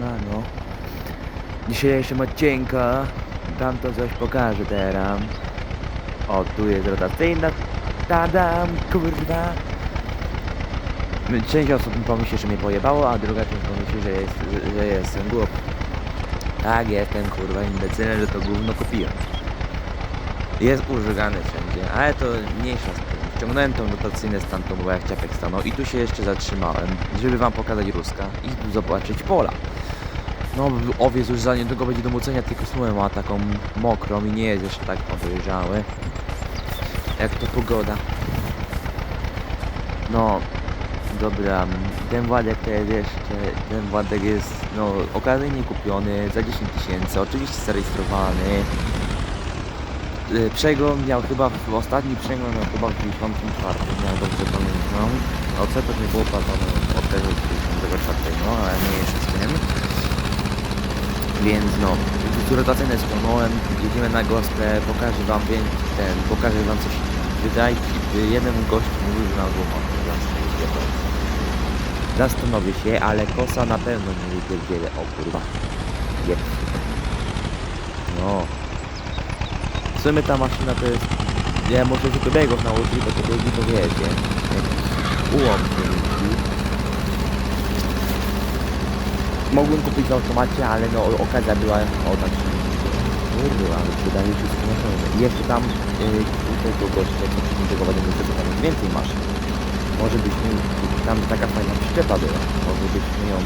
No, no. Dzisiejszym odcinka tam to coś pokażę teraz. O, tu jest rotacyjna. Tadam, kurwa. Część osób pomyśli, że mnie pojebało, a druga część pomyśli, że, jest, że, jestem głupi. Tak, jestem kurwa imbecylem, że to gówno kupiłem. Jest użygany wszędzie, ale to mniejsza tym. Wciągnąłem tą rotacyjnę stamtąd, bo jak ciapek stanął i tu się jeszcze zatrzymałem, żeby wam pokazać Ruska i zobaczyć pola. No, owiec już za niedługo będzie do mucenia, tylko sumę ma taką mokrą i nie jest jeszcze tak podejrzały. Jak to pogoda. No, dobra, ten Władek to jest jeszcze, ten Władek jest, no, okazyjnie kupiony za 10 tysięcy, oczywiście zarejestrowany. Y, Przegląd miał chyba, w ostatni przegląd miał chyba w 94, jak dobrze pamiętam. Odsetek nie było płacony od tego 94, no, ale nie jeszcze z tym. Więc no, rotacyjne spłonąłem, jedziemy na gospę, pokażę wam ten, pokażę wam coś wydajki, jeden gość mówił, że na złomach Zastanowię się, ale kosa na pewno nie wypierdzielę, o kurwa. Jep. No. Sumie ta maszyna to jest, ja może się biegów bo to drugi to wiecie. Ułom. Mogłem kupić w automacie, ale no okazja była o tak się Kurwa, ale przydaje się skończone. Jeszcze tam yy, tego gościa, co tego ładnie że tam więcej maszyn. Może byśmy, tam taka fajna przyczepa była. Może byśmy ją,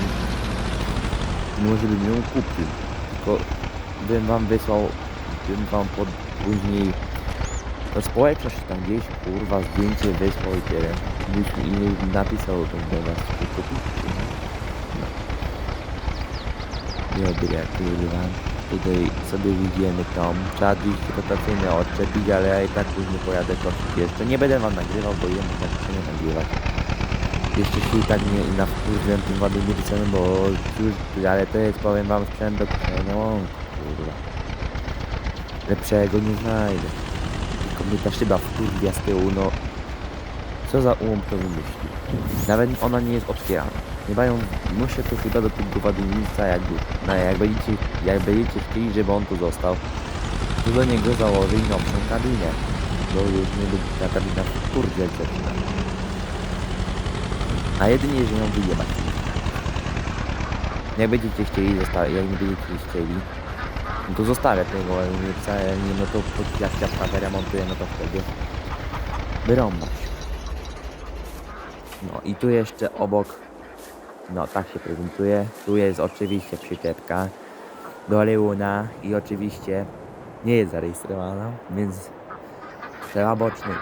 może bym ją kupił. Tylko bym wam wysłał, bym wam pod, później to społeczność tam gdzieś, kurwa, zdjęcie wysłał i tyle. Byśmy i napisał to do was, czy kupić. No. Dobra, kurwa. Tutaj sobie widzimy tam. Trzeba gdzieś rotacyjny odczepić, ale ja i tak później pojadę kosić jeszcze. Nie będę wam nagrywał, bo jemu tak się nie nagrywać. Jeszcze się i tak nie na wkurzyłem tym ładnym bo już, ale to jest powiem wam sprzęt do kupienia. O kurwa. Lepszego nie znajdę. Tylko mnie ta szyba wkurwia z tyłu, no. Co za um to wymyślił. Nawet ona nie jest otwierana. Nie mają, muszę to chyba do tego wadownica jakby, no jak będziecie, jak będziecie chcieli, żeby on tu został, to do niego założę nowszą kabinę, bo już nie będzie ta kabina wkurwiać zaczyna. A jedynie, że ją wyjebać. Jak będziecie chcieli, zostawiać, jak nie będziecie chcieli, no to zostawię tego wadownica, jak nie, no to jak ciapka remontuję, no to wtedy wyrąbać. No i tu jeszcze obok no tak się prezentuje. Tu jest oczywiście przyczepka do Leuna i oczywiście nie jest zarejestrowana, więc trzeba boczny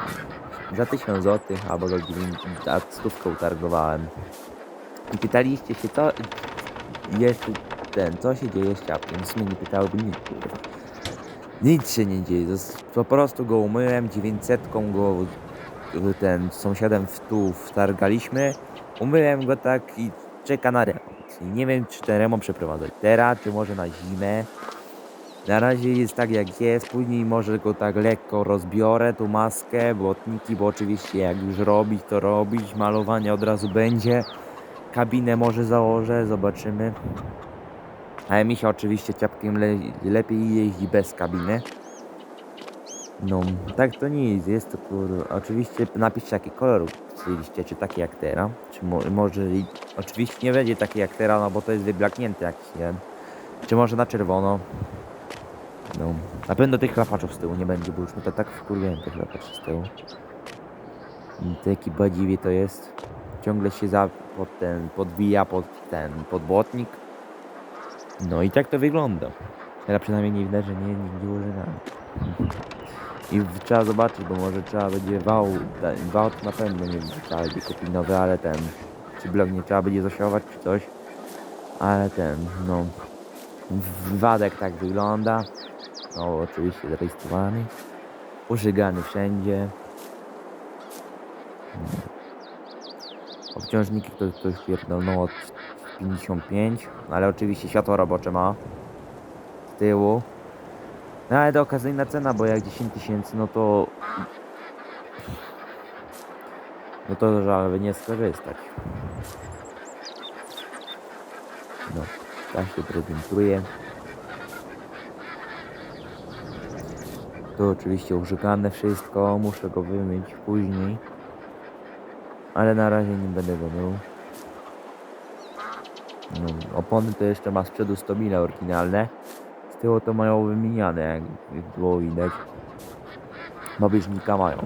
za 1000 zł albo za 9 za stówkę utargowałem. I pytaliście się co jest ten, co się dzieje z ciapkiem? W sumie nie pytałoby nikt. kurwa. Nic się nie dzieje, po prostu go umyłem, 900 go ten sąsiadem w tu wtargaliśmy, umyłem go tak i czeka na remont. I nie wiem, czy ten remont przeprowadzać teraz, czy może na zimę. Na razie jest tak jak jest, później może go tak lekko rozbiorę, tą maskę, błotniki, bo oczywiście jak już robić, to robić, malowanie od razu będzie. Kabinę może założę, zobaczymy. Ale mi się oczywiście ciapkiem le lepiej jeździ bez kabiny. No, tak to nie jest, jest to kur... Oczywiście napiszcie jaki kolor chcieliście, czy taki jak teraz, czy mo może... Oczywiście nie będzie taki jak teraz, no bo to jest wyblaknięty jakiś, nie. Czy może na czerwono. No, na pewno tych chlapaczów z tyłu nie będzie, bo już mnie to tak wkurwiałem tych chlapaczy z tyłu. To jaki badziwie to jest. Ciągle się za pod ten, podwija pod ten, pod błotnik. No i tak to wygląda. Teraz przynajmniej nie widać, że nie, nie, używamy. I trzeba zobaczyć, bo może trzeba będzie wał, wał na pewno nie trzeba będzie kupić nowy, ale ten, czy blok nie trzeba będzie zasiować czy coś, ale ten, no, wadek tak wygląda, no oczywiście zarejestrowany, użygany wszędzie, obciążniki to, to już pierdolną od 55, ale oczywiście światło robocze ma, z tyłu, no ale to okazyjna cena, bo jak 10 tysięcy, no to... No to żeby nie skorzystać. No, tak się prezentuje. Tu oczywiście użygane wszystko, muszę go wymyć później. Ale na razie nie będę go mył. No, opony to jeszcze ma z przodu 100 mile oryginalne. Z tyłu to mają wymieniane, jak, było widać. Bo bieżnika mają.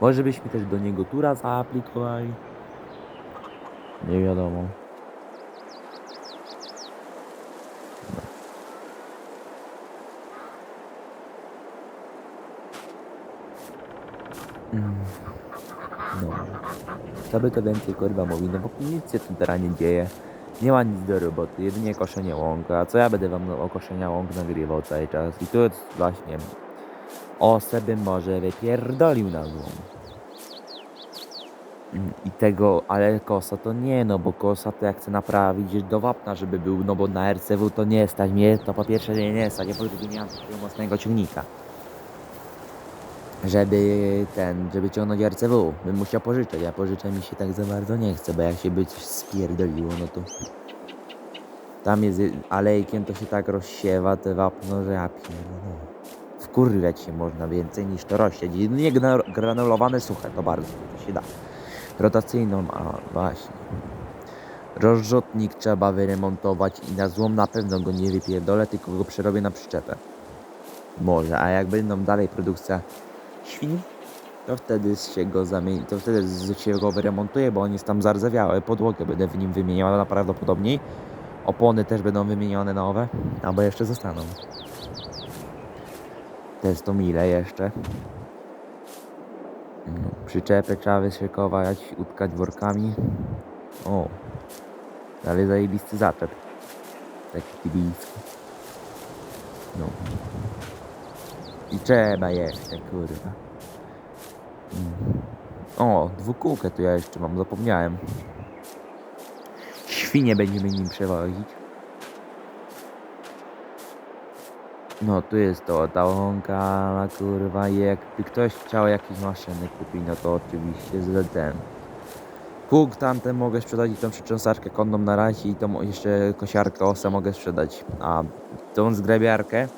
Może byśmy też do niego tura zaaplikowali. Nie wiadomo. Mm. Co by to więcej kurwa mówi, no bo nic się tu teraz nie dzieje. Nie ma nic do roboty, jedynie koszenie łąka. A co ja będę wam o koszenia łąk nagrywał cały czas? I tu jest właśnie osę bym może wypierdolił na złą. I tego, ale kosa to nie, no bo kosa to jak chcę naprawić do wapna, żeby był, no bo na RCW to nie stać mnie, to po pierwsze nie, nie stać, ja po drugie nie mam takiego mocnego ciągnika. Żeby ten, żeby ciągnąć RCW, bym musiał pożyczać, a pożyczać mi się tak za bardzo nie chce, bo jak się by coś spierdoliło, no to... Tam jest alejkiem, to się tak rozsiewa te wapno, że ja pierdolę. Wkurwiać się można więcej niż to rozsiać. Nie gra- granulowane suche, to bardzo to się da. Rotacyjną, a właśnie. Rozrzutnik trzeba wyremontować i na złom na pewno go nie wypierdolę, tylko go przerobię na przyczepę. Może, a jak będą dalej produkcja to wtedy się go zamieni, to wtedy się go wyremontuje, bo on jest tam zardzewiały. Podłogę będę w nim wymieniał, ale najprawdopodobniej. Opony też będą wymienione nowe, albo jeszcze zostaną. Te 100 mile jeszcze. No, przyczepę trzeba wyszykować, utkać workami. O, ale zajebisty zaczep. Taki tybijski. No. I trzeba jeszcze, kurwa. Mm. O, dwukółkę tu ja jeszcze mam, zapomniałem. Świnie będziemy nim przewozić. No tu jest to, ta łąka, kurwa, i jakby ktoś chciał jakieś maszyny kupić, no to oczywiście z ten. Pług tamten mogę sprzedać i tą przecząsaczkę konną na razie i tą jeszcze kosiarkę osę mogę sprzedać. A tą zgrabiarkę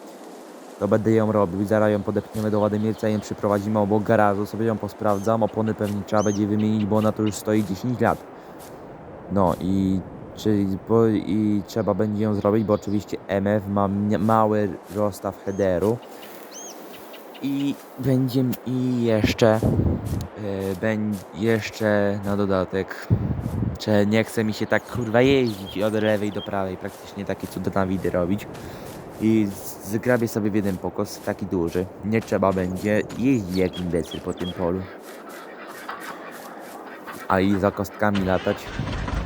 to będę ją robił. Zaraz ją podepniemy do Ładomirca i ją przyprowadzimy obok garażu, sobie ją posprawdzam. Opony pewnie trzeba będzie wymienić, bo ona tu już stoi 10 lat. No i czyli bo, i trzeba będzie ją zrobić, bo oczywiście MF ma mały rozstaw headeru. I będzie i jeszcze yy, będzie jeszcze na dodatek że nie chce mi się tak kurwa jeździć od lewej do prawej, praktycznie takie cuda na widy robić. I zgrabię sobie w jeden pokos, taki duży. Nie trzeba będzie jeździć jak imbecyl po tym polu. A i za kostkami latać.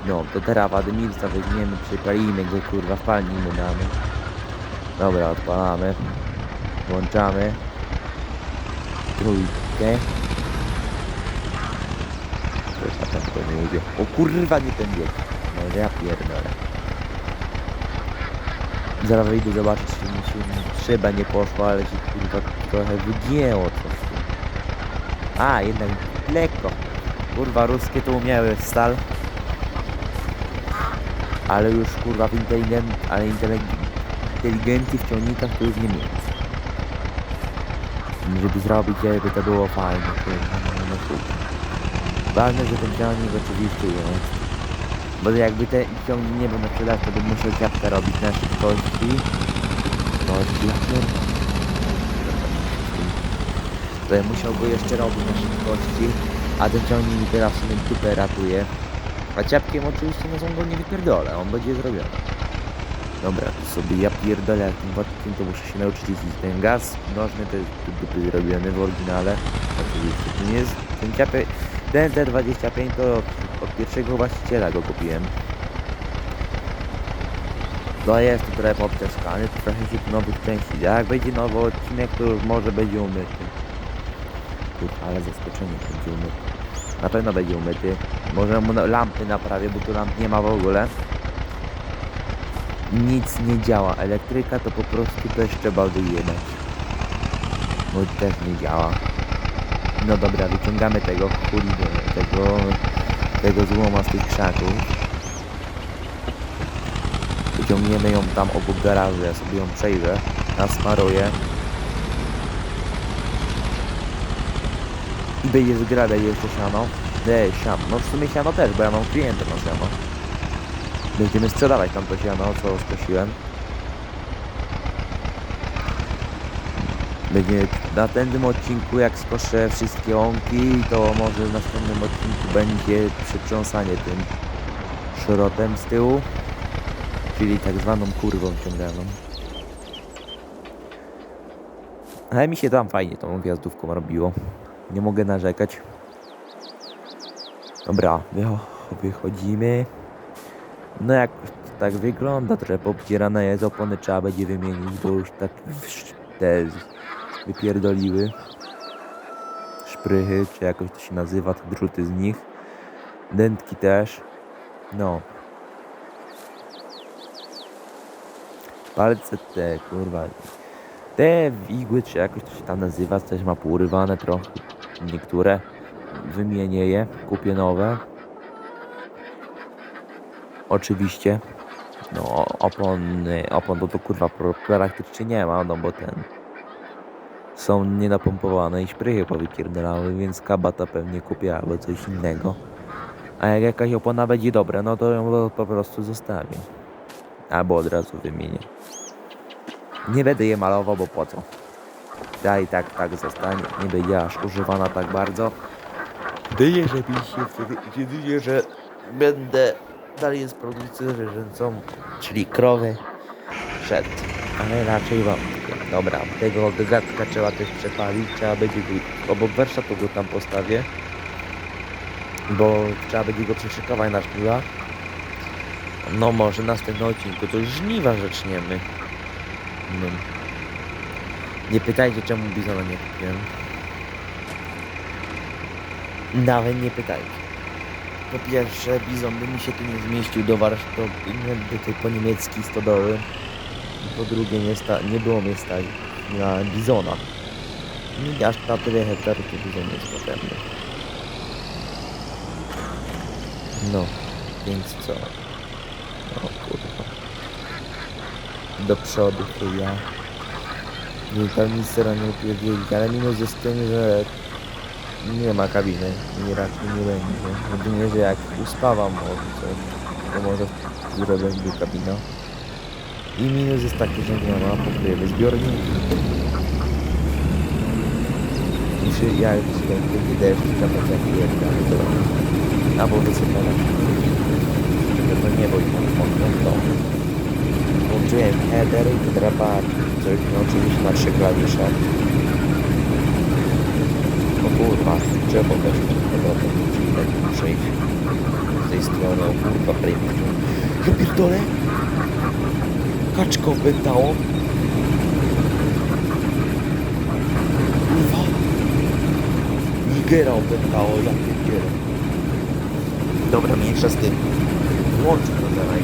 No, to teraz Wadymirca weźmiemy, przypalimy go, kurwa, wpalnimy damy. Dobra, odpalamy. Włączamy. Trójkę. Coś tam to nie idzie. O kurwa, nie ten bieg. No, ja pierdolę. Zaraz wyjdę zobaczyć, czy mi się szyba nie poszła, ale się kurwa trochę wygięło coś. A, jednak lekko. Kurwa, ruskie to umiały stal. Ale już kurwa w inteligent, ale inteligencji w ciągnikach to już nie mieć. Żeby zrobić, żeby to było fajne, kurwa, no, no. Ważne, że ten ciągnik oczywiście jest. Bo jakby ten ciągnik nie był na sprzedaż, to bym musiał ciapkę robić na szybkości. No, pierdolę. To ja musiał go jeszcze robić na szybkości, a ten ciągnik mi teraz w sumie ratuje. A ciapkiem oczywiście no są go nie wypierdolę, on będzie zrobiony. Dobra, sobie ja pierdolę jak tym wodkiem, to muszę się nauczyć jeździć. Ten gaz nożny to jest dupy zrobiony w oryginale. Oczywiście, to nie jest, ten ciapek, ten T25 to pierwszego właściciela go kupiłem. No jest tu trochę popciaskany, to trochę się nowych części. Jak będzie nowy odcinek, to może będzie umyty. Kurwa, ale zaskoczenie będzie umyty. Na pewno będzie umyty. Może mu lampy naprawię, bo tu lamp nie ma w ogóle. Nic nie działa. Elektryka to po prostu też trzeba wyjebać. Bo też nie działa. No dobra, wyciągamy tego chulidę, tego, tego złoma z tych krzaków. Wyciągniemy ją tam obok garażu, ja sobie ją przejrzę, nasmaruję. I będzie zgrabę jeszcze siano. Nie, siano. No w sumie siano też, bo ja mam klienta na siano. Będziemy sprzedawać tam to siano, co skosiłem. Będzie na tym odcinku, jak skoszę wszystkie łąki, to może w następnym odcinku będzie przytrząsanie tym szrotem z tyłu, czyli tak zwaną kurwą ciąganą. Ale mi się tam fajnie tą gwiazdówką robiło. Nie mogę narzekać. Dobra, wycho- wychodzimy. No jak tak wygląda, trochę poobcierane jest, opony trzeba będzie wymienić, bo już tak te wypierdoliły. Szprychy, czy jakoś to się nazywa, te druty z nich. Dętki też. No. Palce te, kurwa. Te igły, czy jakoś to się tam nazywa, też ma pourywane trochę. Niektóre. Wymienię je, kupię nowe. Oczywiście. No, opony, opon to, to kurwa praktycznie nie ma, no bo ten są nienapompowane i szprychy powypierdalały, więc kabata pewnie kupię albo coś innego. A jak jakaś opona będzie dobra, no to ją po prostu zostawię. Albo od razu wymienię. Nie będę je malował, bo po co? Da i tak, tak zostanie. Nie będzie aż używana tak bardzo. Będzie, że się wtedy że będę dalej z produkcją zwierzęcą, czyli krowy, szedł. Ale raczej wątpię. Dobra, tego gatka trzeba też przepalić, trzeba będzie go, obok warsztatu go tam postawię. Bo trzeba będzie go przeszykować na żniwa. No może w następnym odcinku to żniwa zaczniemy. No. Nie pytajcie czemu bizona nie kupiłem. Nawet nie pytajcie. Po pierwsze, bizon by mi się tu nie zmieścił do warsztatu, nie do tej po niemieckiej stodoły. I po drugie, nie, sta, nie było mnie stać na bizona. Nie aż na tyle hektarów to bizon jest potrzebny. No, więc co? O kurwa. Do przodu chuja. Nie karnicera nie upierdzielić, ale minus jest tym, że nie ma kabiny i raczej nie będzie. Jedynie, że jak uspawam może to może zrobię kabina. I minus jest taki, że nie ma pokrywy zbiorniki. Muszę ja już święty deszcz kapać jak jedna, albo wysypane. To nie było i to. Włączyłem header i coś no oczywiście na trzy klawisze. O kurwa, drzewo też dobra, to tak przejść z tej strony, o kurwa, prejmie. Ja! Kaczko opętało. Kurwa! Nigera opętało, ja pierdzielę. Dobra, mniejsza z tym. Włączę to dalej.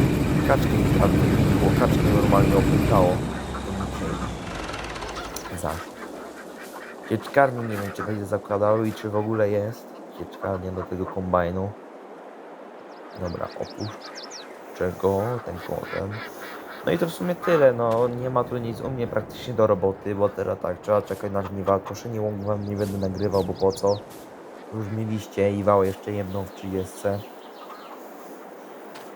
Kaczki mi nie było, kaczki normalnie opętało. Zaś. Sieczkarnię nie wiem czy będzie zakładały i czy w ogóle jest sieczkarnia do tego kombajnu. Dobra, opuszczę go, ten potem. No i to w sumie tyle, no nie ma tu nic u mnie praktycznie do roboty, bo teraz tak, trzeba czekać na żniwa, koszenie łąk wam nie będę nagrywał, bo po co? Już mieliście i wał jeszcze jedną w 30.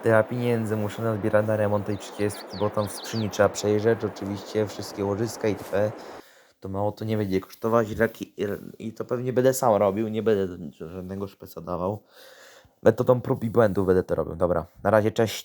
Tyle pieniędzy muszę nazbierać na remont tej 30, bo tam w skrzyni trzeba przejrzeć, oczywiście wszystkie łożyska itp. To mało to nie będzie kosztować i to pewnie będę sam robił, nie będę żadnego szpeca dawał. Metodą prób i błędów będę to robił. Dobra, na razie cześć.